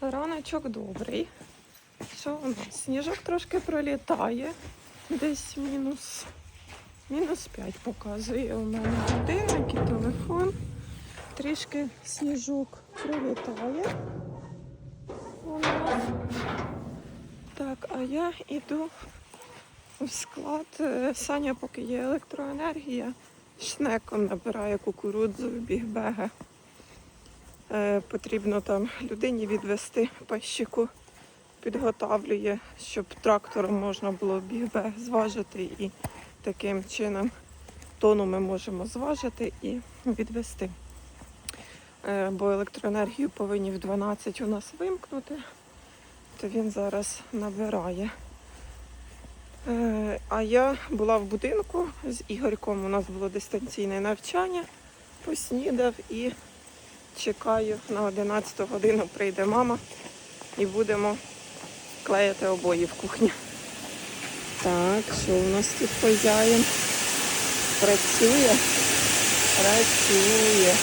Раночок добрий. Що у нас? Сніжок трошки пролітає. Десь мінус. Мінус 5 показує у мене годинник і телефон. Трішки сніжок пролітає. У нас. Так, а я йду в склад. Е, Саня, поки є електроенергія, шнеком набирає кукурудзу в бігбеги. Е, потрібно там людині відвести пащику, підготавлює, щоб трактором можна було бігбег зважити і таким чином тону ми можемо зважити і відвести. Е, бо електроенергію повинні в 12 у нас вимкнути, то він зараз набирає. Е, А я була в будинку з Ігорьком. У нас було дистанційне навчання, поснідав і чекаю на 11 годину прийде мама і будемо клеїти обої в кухні. Так, що у нас тут хазяїн? Працює? Працює.